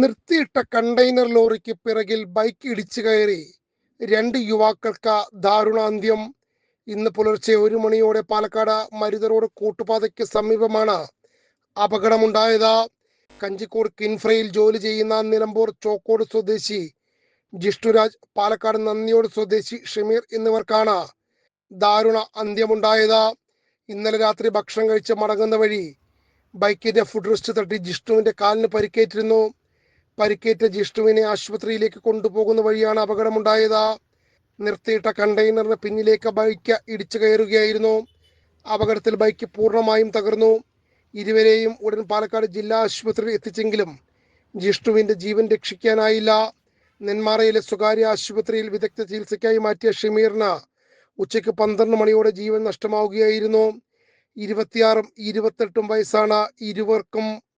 നിർത്തിയിട്ട കണ്ടെയ്നർ ലോറിക്ക് പിറകിൽ ബൈക്ക് ഇടിച്ചു കയറി. രണ്ട് യുവാക്കൾക്ക് ദാരുണാന്ത്യം. ഇന്ന് പുലർച്ചെ ഒരു മണിയോടെ പാലക്കാട് മരുത റോഡ് കൂട്ടുപാതയ്ക്ക് സമീപമാണ് അപകടമുണ്ടായത്. കഞ്ചിക്കോട് കിൻഫ്രയിൽ ജോലി ചെയ്യുന്ന നിലമ്പൂർ ചോക്കോട് സ്വദേശി ജിഷ്ണുരാജ് പാലക്കാട് നന്ദിയോട് സ്വദേശി ഷമീർ എന്നിവർക്കാണ് ദാരുണ അന്ത്യമുണ്ടായത്. ഇന്നലെ രാത്രി ഭക്ഷണം കഴിച്ച് മടങ്ങുന്ന വഴി ബൈക്കിന്റെ ഫുഡ് റെസ്റ്റ് തട്ടി ജിഷ്ണുവിന്റെ കാലിന് പരിക്കേറ്റിരുന്നു. പരിക്കേറ്റ ജിഷ്ണുവിനെ ആശുപത്രിയിലേക്ക് കൊണ്ടുപോകുന്ന വഴിയാണ് അപകടമുണ്ടായത്. നിർത്തിയിട്ട കണ്ടെയ്നറിന് പിന്നിലേക്ക് ബൈക്ക് ഇടിച്ചു കയറുകയായിരുന്നു. അപകടത്തിൽ ബൈക്ക് പൂർണമായും തകർന്നു. ഇരുവരെയും ഉടൻ പാലക്കാട് ജില്ലാ ആശുപത്രിയിൽ എത്തിച്ചെങ്കിലും ജിഷ്ണുവിന്റെ ജീവൻ രക്ഷിക്കാനായില്ല. നെന്മാറയിലെ സ്വകാര്യ ആശുപത്രിയിൽ വിദഗ്ധ ചികിത്സയ്ക്കായി മാറ്റിയ ഷമീറിന് ഉച്ചയ്ക്ക് പന്ത്രണ്ട് മണിയോടെ ജീവൻ നഷ്ടമാവുകയായിരുന്നു. ഇരുപത്തിയാറും ഇരുപത്തെട്ടും വയസ്സാണ് ഇരുവർക്കും.